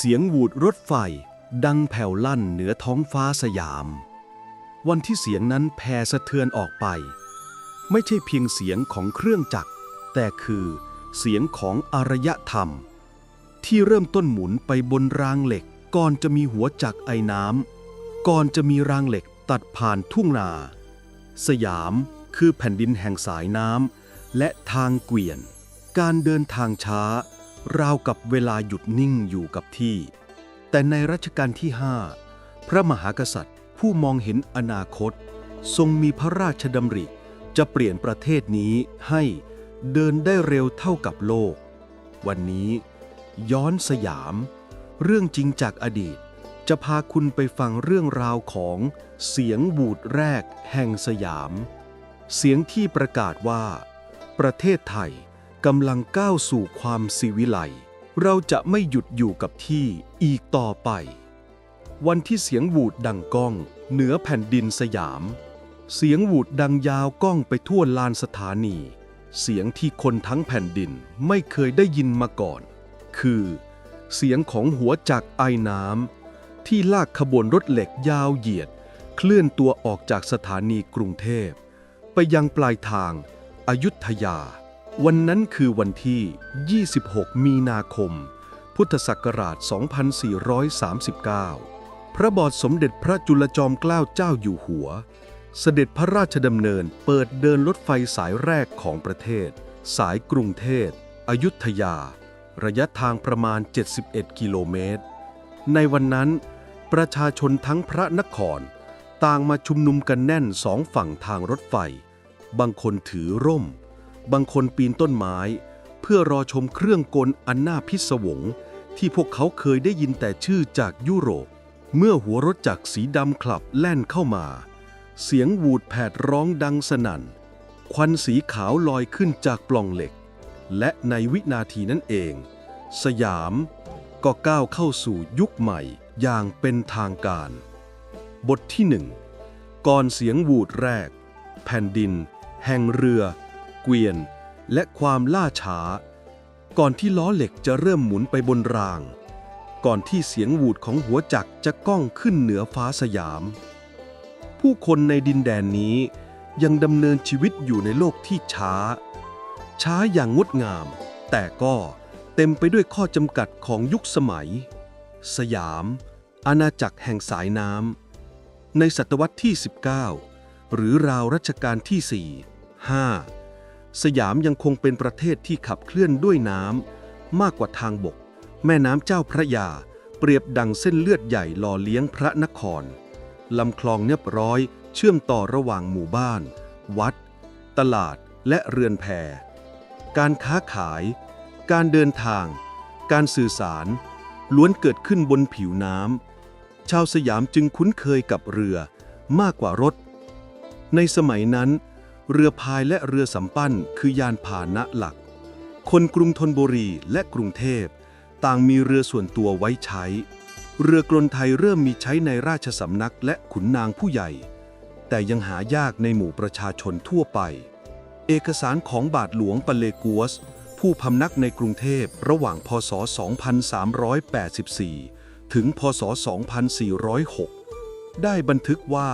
เสียงหวูดรถไฟดังแผ่วลั่นเหนือท้องฟ้าสยาม วันที่เสียงนั้นแผ่สะเทือนออกไป ไม่ใช่เพียงเสียงของเครื่องจักร แต่คือเสียงของอารยธรรม ที่เริ่มต้นหมุนไปบนรางเหล็ก ก่อนจะมีหัวจักรไอน้ำก่อนจะมีรางเหล็กตัดผ่านทุ่งนา สยามคือแผ่นดินแห่งสายน้ำและทางเกวียน การเดินทางช้า ราวกับเวลาหยุดนิ่งอยู่กับที่ แต่ในรัชกาลที่ 5 พระมหากษัตริย์ผู้มองเห็นอนาคต ทรงมีพระราชดำริ จะเปลี่ยนประเทศนี้ให้เดินได้เร็วเท่ากับโลก วันนี้ย้อนสยาม เรื่องจริงจากอดีต จะพาคุณไปฟังเรื่องราวของเสียงบูดแรกแห่งสยาม เสียงที่ประกาศว่า ประเทศไทย กำลังก้าวสู่ความสิวิไลเราจะไม่หยุดอยู่กับที่อีกต่อไป วันที่เสียงหวูดดังก้อง เหนือแผ่นดินสยาม เสียงหวูดดังยาวก้องไปทั่วลานสถานี เสียงที่คนทั้งแผ่นดินไม่เคยได้ยินมาก่อน คือ เสียงของหัวจักไอน้ำที่ลากขบวนรถเหล็กยาวเหยียด เคลื่อนตัวออกจากสถานีกรุงเทพ ไปยังปลายทางอายุทยา วันนั้นคือวันที่ 26 มีนาคม พุทธศักราช 2439 พระบาทสมเด็จพระจุลจอมเกล้าเจ้าอยู่หัว เสด็จพระราชดำเนินเปิดเดินรถไฟสายแรกของประเทศ สายกรุงเทพอยุธยา ระยะทางประมาณ 71 กิโลเมตร ในวันนั้นประชาชนทั้งพระนคร ต่างมาชุมนุมกันแน่นสองฝั่งทางรถไฟ บางคนถือร่ม บางคนปีนต้นไม้ เพื่อรอชมเครื่องกลอันน่าพิศวง ที่พวกเขาเคยได้ยินแต่ชื่อจากยุโรป เมื่อหัวรถจักรสีดำคลับแล่นเข้ามา เสียงวูดแผดร้องดังสนั่น ควันสีขาวลอยขึ้นจากปล่องเหล็ก และในวินาทีนั้นเอง สยามก็ก้าวเข้าสู่ยุคใหม่อย่างเป็นทางการ บทที่หนึ่งก่อนเสียงวูดแรก แผ่นดิน แห่งเรือ เกวียน และความล่าช้า ก่อนที่ล้อเหล็กจะเริ่มหมุนไปบนราง ก่อนที่เสียงหวูดของหัวจักรจะก้องขึ้นเหนือฟ้าสยาม ผู้คนในดินแดนนี้ยังดำเนินชีวิตอยู่ในโลกที่ช้า ช้าอย่างงดงาม แต่ก็เต็มไปด้วยข้อจำกัดของยุคสมัย สยาม อาณาจักรแห่งสายน้ำในศตวรรษที่ 19 หรือราวรัชกาลที่ 4 5 สยามยังคงเป็นประเทศที่ขับเคลื่อนด้วยน้ำมากกว่าทางบก แม่น้ำเจ้าพระยา เปรียบดังเส้นเลือดใหญ่หล่อเลี้ยงพระนครลำคลองเนียบร้อยเชื่อมต่อระหว่างหมู่บ้าน วัด ตลาดและเรือนแพการค้าขาย การเดินทาง การสื่อสาร ล้วนเกิดขึ้นบนผิวน้ำชาวสยามจึงคุ้นเคยกับเรือมากกว่ารถ ในสมัยนั้น เรือพายและเรือสำปั้นคือยานพาหนะหลัก คนกรุงธนบุรีและกรุงเทพ ต่างมีเรือส่วนตัวไว้ใช้ เรือกลนไทยเริ่มมีใช้ในราชสำนักและขุนนางผู้ใหญ่ แต่ยังหายากในหมู่ประชาชนทั่วไป เอกสารของบาทหลวงปเลกัวส ผู้พำนักในกรุงเทพระหว่างพศ 2384 ถึงพศ 2406 ได้บันทึกว่า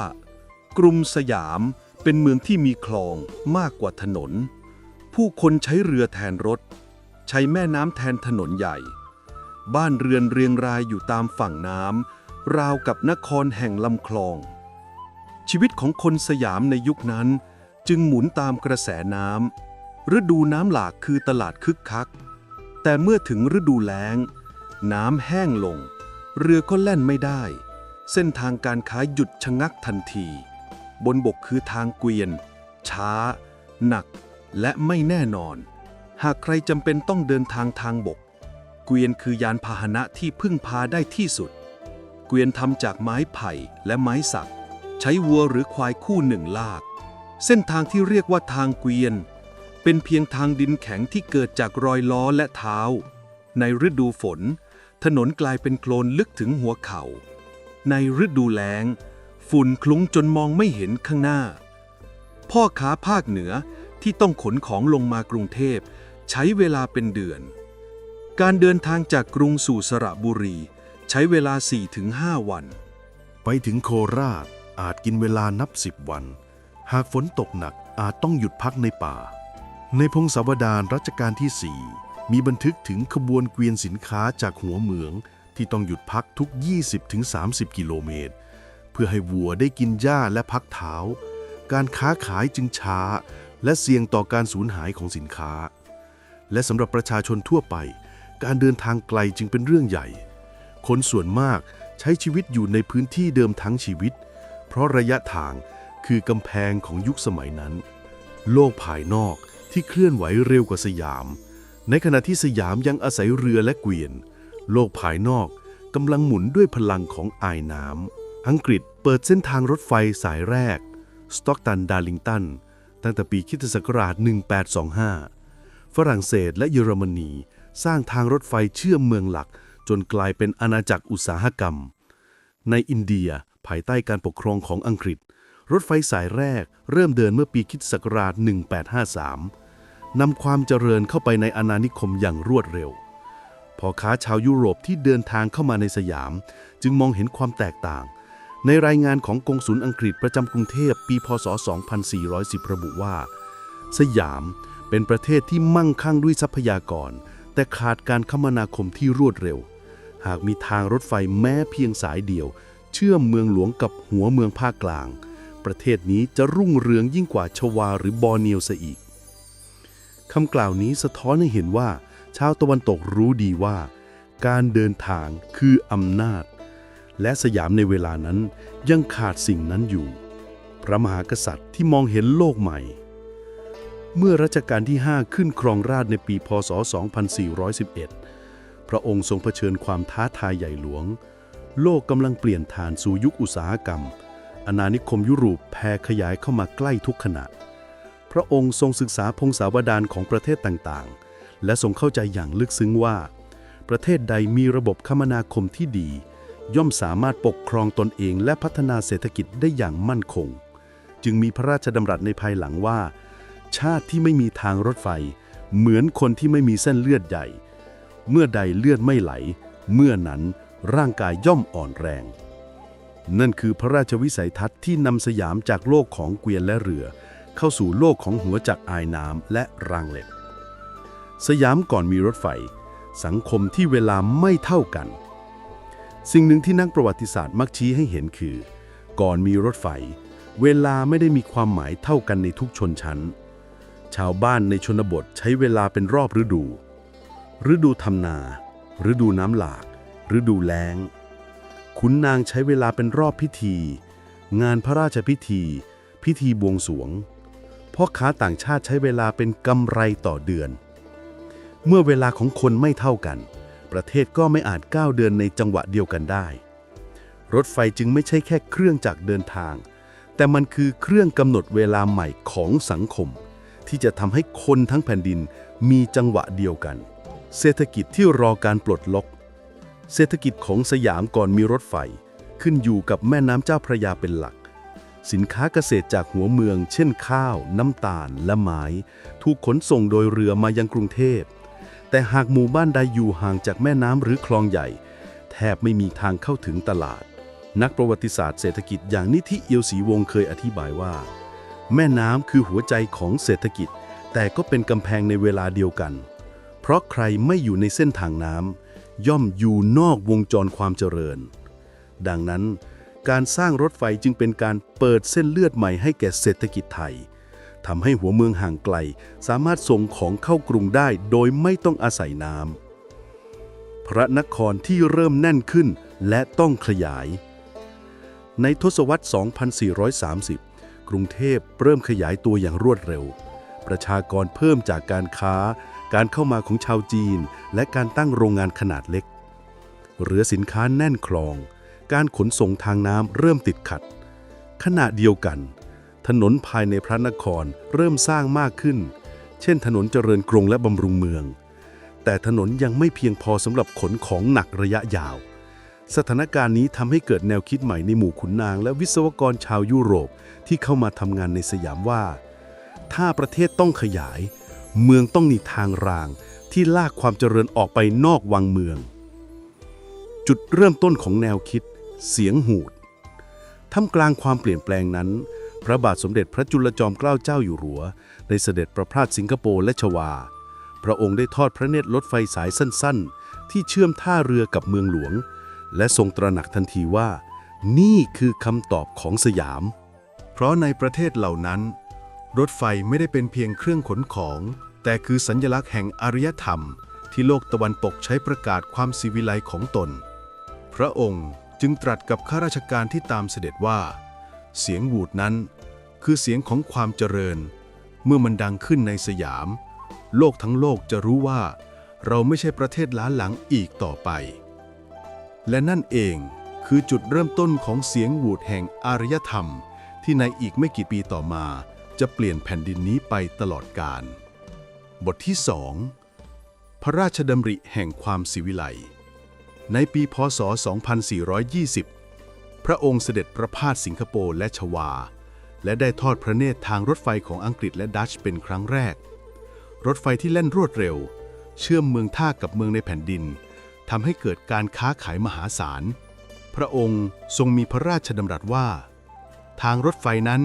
กรุงสยาม เป็นเมืองที่มีคลองมากกว่าถนน ผู้คนใช้เรือแทนรถ ใช้แม่น้ำแทนถนนใหญ่ บ้านเรือนเรียงรายอยู่ตามฝั่งน้ำราวกับนครแห่งลำคลอง ชีวิตของคนสยามในยุคนั้น จึงหมุนตามกระแสน้ำฤดูน้ำหลากคือตลาดคึกคัก แต่เมื่อถึงฤดูแล้ง น้ำแห้งลง เรือก็แล่นไม่ได้ เส้นทางการค้าหยุดชะงักทันที บนบกคือทางเกวียน ช้า หนัก และไม่แน่นอน หากใครจำเป็นต้องเดินทางทางบก เกวียนคือยานพาหนะที่พึ่งพาได้ที่สุด เกวียนทำจากไม้ไผ่และไม้สัก ใช้วัวหรือควายคู่หนึ่งลาก เส้นทางที่เรียกว่าทางเกวียน เป็นเพียงทางดินแข็งที่เกิดจากรอยล้อและเท้า ในฤดูฝน ถนนกลายเป็นโคลนลึกถึงหัวเขา่า ในฤดูแล้ง ฝุ่นคลุ้งจนมองไม่เห็นข้างหน้า พ่อค้าภาคเหนือที่ต้องขนของลงมากรุงเทพ ใช้เวลาเป็นเดือน การเดินทางจากกรุงสู่สระบุรี ใช้เวลา 4-5 วัน ไปถึงโคราชอาจกินเวลานับสิบวัน หากฝนตกหนักอาจต้องหยุดพักในป่า ในพงศาวดารรัชกาลที่4มีบันทึกถึงขบวนเกวียนสินค้าจากหัวเมืองที่ต้องหยุดพักทุก 20-30 กิโลเมตร เพื่อให้วัวได้กินหญ้าและพักเท้า การค้าขายจึงช้า และเสี่ยงต่อการสูญหายของสินค้า และสำหรับประชาชนทั่วไป การเดินทางไกลจึงเป็นเรื่องใหญ่ คนส่วนมากใช้ชีวิตอยู่ในพื้นที่เดิมทั้งชีวิต เพราะระยะทางคือกำแพงของยุคสมัยนั้น โลกภายนอกที่เคลื่อนไหวเร็วกว่าสยาม ในขณะที่สยามยังอาศัยเรือและเกวียน โลกภายนอกกำลังหมุนด้วยพลังของอายน้ำ อังกฤษเปิดเส้นทางรถไฟสายแรก สต็อกตันดาร์ลิงตัน ตั้งแต่ปีคิศักราช 1825 ฝรั่งเศสและเยอรมนี สร้างทางรถไฟเชื่อมเมืองหลัก จนกลายเป็นอาณาจักรอุตสาหกรรม ในอินเดียภายใต้การปกครองของอังกฤษ รถไฟสายแรกเริ่มเดินเมื่อปีคิศักราช 1853 นำความเจริญเข้าไปในอาณานิคมอย่างรวดเร็วพอค้าชาวยุโรปที่เดินทางเข้ามาในสยาม จึงมองเห็นความแตกต่าง ในรายงานของกงสุลอังกฤษประจำกรุงเทพปีพศ 2410 ระบุว่า สยามเป็นประเทศที่มั่งคั่งด้วยทรัพยากร แต่ขาดการคมนาคมที่รวดเร็ว หากมีทางรถไฟแม้เพียงสายเดียว เชื่อมเมืองหลวงกับหัวเมืองภาคกลาง ประเทศนี้จะรุ่งเรืองยิ่งกว่าชวาหรือบอร์เนียวซะอีกคำกล่าวนี้สะท้อนให้เห็นว่า ชาวตะวันตกรู้ดีว่า การเดินทางคืออำนาจ และสยามในเวลานั้นยังขาดสิ่งนั้นอยู่ พระมหากษัตริย์ที่มองเห็นโลกใหม่ เมื่อรัชกาลที่ 5 ขึ้นครองราชในปีพศ 2411 พระองค์ทรงเผชิญความท้าทายใหญ่หลวง โลกกำลังเปลี่ยนฐานสู่ยุคอุตสาหกรรม อาณานิคมยุโรปแผ่ขยายเข้ามาใกล้ทุกขณะ พระองค์ทรงศึกษาพงศาวดารของประเทศต่างๆ และทรงเข้าใจอย่างลึกซึ้งว่า ประเทศใดมีระบบคมนาคมที่ดี ย่อมสามารถปกครองตนเองและพัฒนาเศรษฐกิจได้อย่างมั่นคง จึงมีพระราชดำรัสในภายหลังว่า ชาติที่ไม่มีทางรถไฟ เหมือนคนที่ไม่มีเส้นเลือดใหญ่ เมื่อใดเลือดไม่ไหล เมื่อนั้นร่างกายย่อมอ่อนแรง นั่นคือพระราชวิสัยทัศน์ที่นำสยามจากโลกของเกวียนและเรือ เข้าสู่โลกของหัวจักรอายน้ำและรางเหล็ก สยามก่อนมีรถไฟ สังคมที่เวลาไม่เท่ากัน สิ่งหนึ่งที่นักประวัติศาสตร์มักชี้ให้เห็นคือ ก่อนมีรถไฟ เวลาไม่ได้มีความหมายเท่ากันในทุกชนชั้น ชาวบ้านในชนบทใช้เวลาเป็นรอบฤดู ฤดูทำนา ฤดูน้ำหลาก ฤดูแล้ง ขุนนางใช้เวลาเป็นรอบพิธี งานพระราชพิธี พิธีบวงสวงพ่อค้าต่างชาติใช้เวลาเป็นกำไรต่อเดือน เมื่อเวลาของคนไม่เท่ากัน ประเทศก็ไม่อาจก้าวเดินในจังหวะเดียวกันได้ รถไฟจึงไม่ใช่แค่เครื่องจักรเดินทาง แต่มันคือเครื่องกำหนดเวลาใหม่ของสังคม ที่จะทำให้คนทั้งแผ่นดินมีจังหวะเดียวกัน เศรษฐกิจที่รอการปลดล็อก เศรษฐกิจของสยามก่อนมีรถไฟ ขึ้นอยู่กับแม่น้ำเจ้าพระยาเป็นหลักสินค้าเกษตรจากหัวเมือง เช่นข้าว น้ำตาล และไม้ ถูกขนส่งโดยเรือมายังกรุงเทพ แต่หากหมู่บ้านใดอยู่ห่างจากแม่น้ำหรือคลองใหญ่ แทบไม่มีทางเข้าถึงตลาด นักประวัติศาสตร์เศรษฐกิจอย่างนิธิเอียวศรีวงเคยอธิบายว่า แม่น้ำคือหัวใจของเศรษฐกิจ แต่ก็เป็นกำแพงในเวลาเดียวกัน เพราะใครไม่อยู่ในเส้นทางน้ำย่อมอยู่นอกวงจรความเจริญ ดังนั้น การสร้างรถไฟจึงเป็นการเปิดเส้นเลือดใหม่ให้แก่เศรษฐกิจไทย ทำให้หัวเมืองห่างไกล สามารถส่งของเข้ากรุงได้โดยไม่ต้องอาศัยน้ำพระนครที่เริ่มแน่นขึ้นและต้องขยาย ในทศวรรษ 2430 กรุงเทพเริ่มขยายตัวอย่างรวดเร็ว ประชากรเพิ่มจากการค้า การเข้ามาของชาวจีน และการตั้งโรงงานขนาดเล็กเรือสินค้าแน่นคลอง การขนส่งทางน้ำเริ่มติดขัด ขณะเดียวกัน ถนนภายในพระนครเริ่มสร้างมากขึ้น เช่นถนนเจริญกรุงและบำรุงเมือง แต่ถนนยังไม่เพียงพอสำหรับขนของหนักระยะยาว สถานการณ์นี้ทำให้เกิดแนวคิดใหม่ในหมู่ขุนนางและวิศวกรชาวยุโรปที่เข้ามาทำงานในสยามว่า ถ้าประเทศต้องขยาย เมืองต้องมีทางราง ที่ลากความเจริญออกไปนอกวังเมือง จุดเริ่มต้นของแนวคิด เสียงหูดท่ามกลางความเปลี่ยนแปลงนั้น พระบาทสมเด็จพระจุลจอมเกล้าเจ้าอยู่หัว ได้เสด็จประพาสสิงคโปร์และชวา พระองค์ได้ทอดพระเนตรรถไฟสายสั้นๆ ที่เชื่อมท่าเรือกับเมืองหลวง และทรงตระหนักทันทีว่า นี่คือคำตอบของสยาม เพราะในประเทศเหล่านั้น รถไฟไม่ได้เป็นเพียงเครื่องขนของ แต่คือสัญลักษณ์แห่งอารยธรรม ที่โลกตะวันตกใช้ประกาศความสิวิไลของตน พระองค์จึงตรัสกับข้าราชการที่ตามเสด็จว่า เสียงวูดนั้น คือเสียงของความเจริญ เมื่อมันดังขึ้นในสยาม โลกทั้งโลกจะรู้ว่า เราไม่ใช่ประเทศล้าหลังอีกต่อไป และนั่นเองคือจุดเริ่มต้นของเสียงหวูดแห่งอารยธรรม ที่ในอีกไม่กี่ปีต่อมา จะเปลี่ยนแผ่นดินนี้ไปตลอดกาลบทที่สองพระราชดำริแห่งความศิวิไลในปีพศ 2420 พระองค์เสด็จประพาสสิงคโปร์และชวา และได้ทอดพระเนตรทางรถไฟของอังกฤษและดัช์เป็นครั้งแรก รถไฟที่แล่นรวดเร็ว เชื่อมเมืองท่ากับเมืองในแผ่นดินทำให้เกิดการค้าขายมหาศาล พระองค์ทรงมีพระราชดำรัสว่า ทางรถไฟนั้น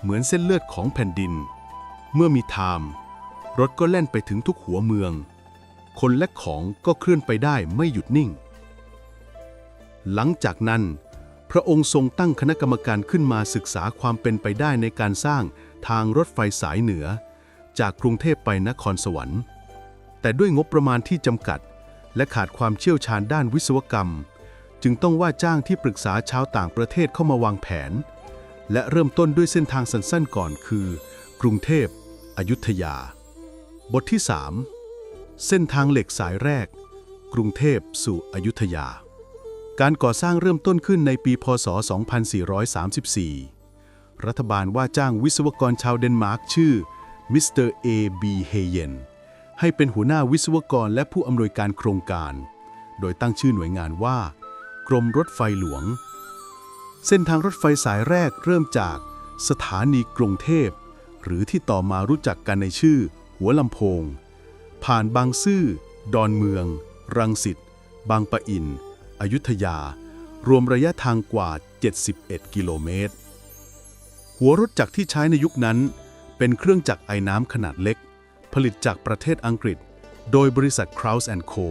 เหมือนเส้นเลือดของแผ่นดิน เมื่อมีไทม์รถก็แล่นไปถึงทุกหัวเมือง คนและของก็เคลื่อนไปได้ไม่หยุดนิ่ง หลังจากนั้น พระองค์ทรงตั้งคณะกรรมการขึ้นมาศึกษาความเป็นไปได้ในการสร้างทางรถไฟสายเหนือ จากกรุงเทพไปนครสวรรค์ แต่ด้วยงบประมาณที่จำกัด และขาดความเชี่ยวชาญด้านวิศวกรรม จึงต้องว่าจ้างที่ปรึกษาชาวต่างประเทศเข้ามาวางแผน และเริ่มต้นด้วยเส้นทางสั้นๆก่อนคือ กรุงเทพอยุธยา บทที่ 3 เส้นทางเหล็กสายแรก กรุงเทพสู่อยุธยา การก่อสร้างเริ่มต้นขึ้นในปีพศ 2434 รัฐบาลว่าจ้างวิศวกรชาวเดนมาร์กชื่อมิสเตอร์เอบีเฮเยนให้เป็นหัวหน้าวิศวกรและผู้อำนวยการโครงการ โดยตั้งชื่อหน่วยงานว่า กรมรถไฟหลวง เส้นทางรถไฟสายแรกเริ่มจากสถานีกรุงเทพ หรือที่ต่อมารู้จักกันในชื่อ หัวลำโพง ผ่านบางซื่อ ดอนเมือง รังสิต บางปะอิน อยุธยา รวมระยะทางกว่า 71 กิโลเมตร หัวรถจักรที่ใช้ในยุคนั้น เป็นเครื่องจักรไอน้ำขนาดเล็ก ผลิตจากประเทศอังกฤษ โดยบริษัท Kraus Co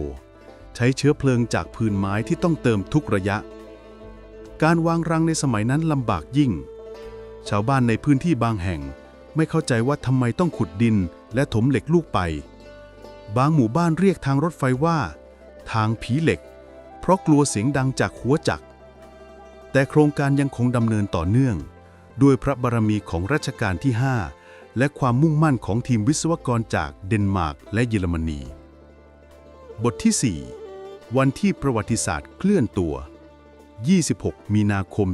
ใช้เชื้อเพลิงจากพื้นไม้ที่ต้องเติมทุกระยะ การวางรังในสมัยนั้นลำบากยิ่ง ชาวบ้านในพื้นที่บางแห่งไม่เข้าใจว่าทำไมต้องขุดดินและถมเหล็กลูกไป บางหมู่บ้านเรียกทางรถไฟว่า ทางผีเหล็ก ราะกลัวเสียงดังจากหัวจักร แต่โครงการยังคงดำเนินต่อเนื่อง ด้วยพระบารมีของรัชกาลที่ 5 และความมุ่งมั่นของทีมวิศวกรจากเดนมาร์กและเยอรมนี บทที่ 4 วันที่ประวัติศาสตร์เคลื่อนตัว 26 มีนาคม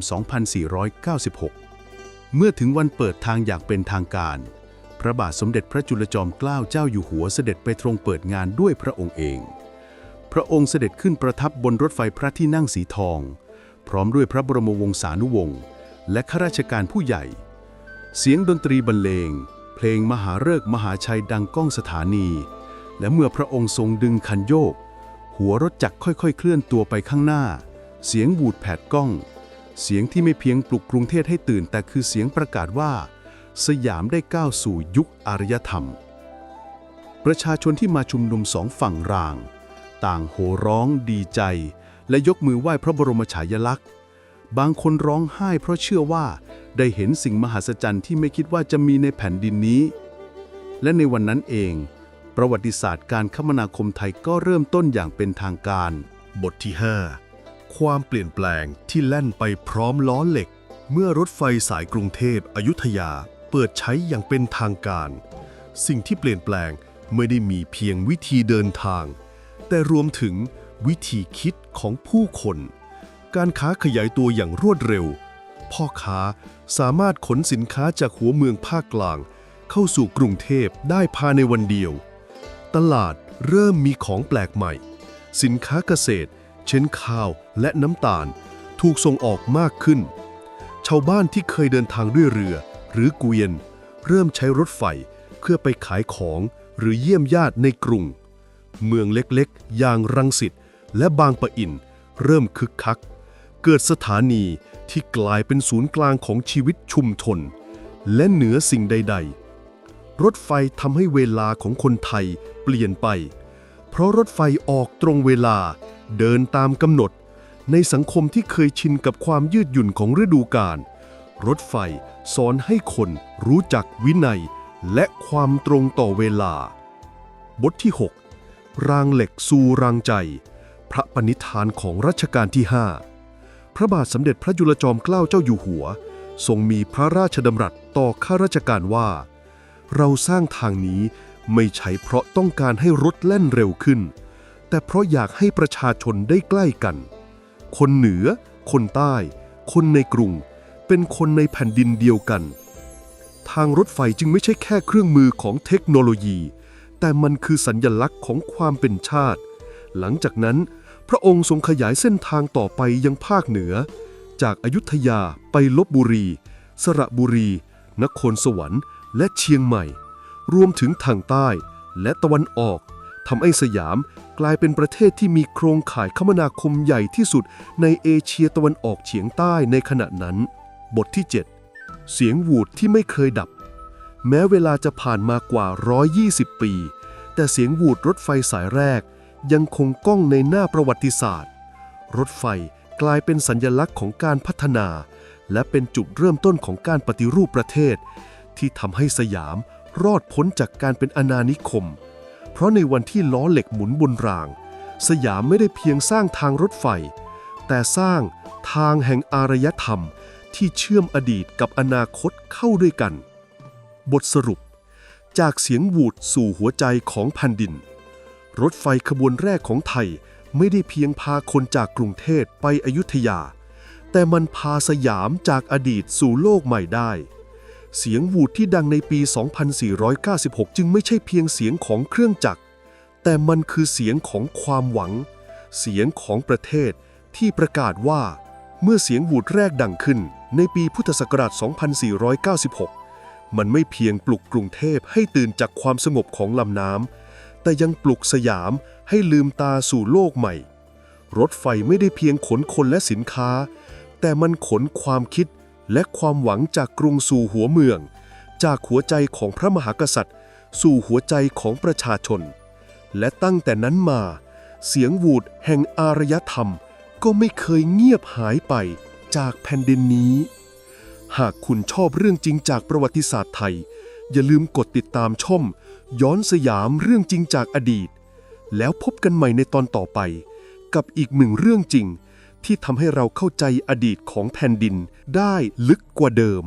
2496 เมื่อถึงวันเปิดทางอย่างเป็นทางการ พระบาทสมเด็จพระจุลจอมเกล้าเจ้าอยู่หัวเสด็จไปตรงเปิดงานด้วยพระองค์เอง พระองค์เสด็จขึ้นประทับบนรถไฟพระที่นั่งสีทอง พร้อมด้วยพระบรมวงศานุวงศ์และข้าราชการผู้ใหญ่ เสียงดนตรีบรรเลง เพลงมหาฤกษ์มหาชัยดังก้องสถานี และเมื่อพระองค์ทรงดึงคันโยก หัวรถจักรค่อยๆ เคลื่อนตัวไปข้างหน้า เสียงบูดแผดก้อง เสียงที่ไม่เพียงปลุกกรุงเทพให้ตื่น แต่คือเสียงประกาศว่า สยามได้ก้าวสู่ยุคอารยธรรม ประชาชนที่มาชุมนุมสองฝั่งราง ต่างโห่ร้องดีใจ และยกมือไหว้พระบรมฉายาลักษณ์ บางคนร้องไห้เพราะเชื่อว่าได้เห็นสิ่งมหัศจรรย์ที่ไม่คิดว่าจะมีในแผ่นดินนี้ และในวันนั้นเอง ประวัติศาสตร์การคมนาคมไทยก็เริ่มต้นอย่างเป็นทางการ บทที่ 5 ความเปลี่ยนแปลงที่แล่นไปพร้อมล้อเหล็ก เมื่อรถไฟสายกรุงเทพอยุธยาเปิดใช้อย่างเป็นทางการ สิ่งที่เปลี่ยนแปลงไม่ได้มีเพียงวิธีเดินทาง แต่รวมถึงวิธีคิดของผู้คน การค้าขยายตัวอย่างรวดเร็ว พ่อค้าสามารถขนสินค้าจากหัวเมืองภาคกลาง เข้าสู่กรุงเทพได้ภายในวันเดียว ตลาดเริ่มมีของแปลกใหม่ สินค้าเกษตร เช่นข้าวและน้ำตาล ถูกส่งออกมากขึ้น ชาวบ้านที่เคยเดินทางด้วยเรือ หรือเกวียน เริ่มใช้รถไฟเพื่อไปขายของหรือเยี่ยมญาติในกรุง เมืองเล็กๆ อย่างรังสิตและบางปะอิน เริ่มคึกคัก เกิดสถานีที่กลายเป็นศูนย์กลางของชีวิตชุมชน และเหนือสิ่งใด ๆ รถไฟทำให้เวลาของคนไทยเปลี่ยนไป เพราะรถไฟออกตรงเวลาเดินตามกำหนด ในสังคมที่เคยชินกับความยืดหยุ่นของฤดูกาลรถไฟสอนให้คนรู้จักวินัยและความตรงต่อเวลา บทที่ 6 รางเหล็กสู่รางใจ พระปณิธานของรัชกาลที่ 5 พระบาทสมเด็จพระจุลจอมเกล้าเจ้าอยู่หัว ทรงมีพระราชดำรัสต่อข้าราชการว่า เราสร้างทางนี้ไม่ใช่เพราะต้องการให้รถแล่นเร็วขึ้น แต่เพราะอยากให้ประชาชนได้ใกล้กัน คนเหนือ คนใต้ คนในกรุง เป็นคนในแผ่นดินเดียวกัน ทางรถไฟจึงไม่ใช่แค่เครื่องมือของเทคโนโลยี แต่มันคือสัญญลักษณ์ของความเป็นชาติ หลังจากนั้น พระองค์ทรงขยายเส้นทางต่อไปยังภาคเหนือ จากอายุทยาไปลบบุรี สระบุรี นครสวรรค์ และเชียงใหม่ รวมถึงทางใต้และตะวันออกทำให้สยามกลายเป็นประเทศที่มีโครงข่ายคมนาคมใหญ่ที่สุดในเอเชียตะวันออกเฉียงใต้ในขณะนั้น บทที่ 7 เสียงหวูดที่ไม่เคยดับ แม้เวลาจะผ่านมากว่า 120 ปี แต่เสียงหวูดรถไฟสายแรก ยังคงก้องในหน้าประวัติศาสตร์ รถไฟกลายเป็นสัญญลักษณ์ของการพัฒนา และเป็นจุดเริ่มต้นของการปฏิรูปประเทศ ที่ทำให้สยามรอดพ้นจากการเป็นอาณานิคม เพราะในวันที่ล้อเหล็กหมุนบนราง สยามไม่ได้เพียงสร้างทางรถไฟ แต่สร้างทางแห่งอารยธรรมที่เชื่อมอดีตกับอนาคตเข้าด้วยกัน บทสรุป จากเสียงหวูดสู่หัวใจของแผ่นดิน รถไฟขบวนแรกของไทยไม่ได้เพียงพาคนจากกรุงเทพไปอยุธยา แต่มันพาสยามจากอดีตสู่โลกใหม่ได้ เสียงหวูดที่ดังในปี 2496 จึงไม่ใช่เพียงเสียงของเครื่องจักร แต่มันคือเสียงของความหวัง เสียงของประเทศที่ประกาศว่า เมื่อเสียงหวูดแรกดังขึ้นในปีพุทธศักราช 2496 มันไม่เพียงปลุกกรุงเทพให้ตื่นจากความสงบของลำน้ำ แต่ยังปลุกสยามให้ลืมตาสู่โลกใหม่ รถไฟไม่ได้เพียงขนคนและสินค้า แต่มันขนความคิดและความหวังจากกรุงสู่หัวเมือง จากหัวใจของพระมหากษัตริย์ สู่หัวใจของประชาชน และตั้งแต่นั้นมา เสียงหวูดแห่งอารยธรรม ก็ไม่เคยเงียบหายไปจากแผ่นดินนี้ หากคุณชอบเรื่องจริงจากประวัติศาสตร์ไทย อย่าลืมกดติดตามช่อม ย้อนสยามเรื่องจริงจากอดีต แล้วพบกันใหม่ในตอนต่อไป กับอีกหนึ่งเรื่องจริง ที่ทำให้เราเข้าใจอดีตของแผ่นดินได้ลึกกว่าเดิม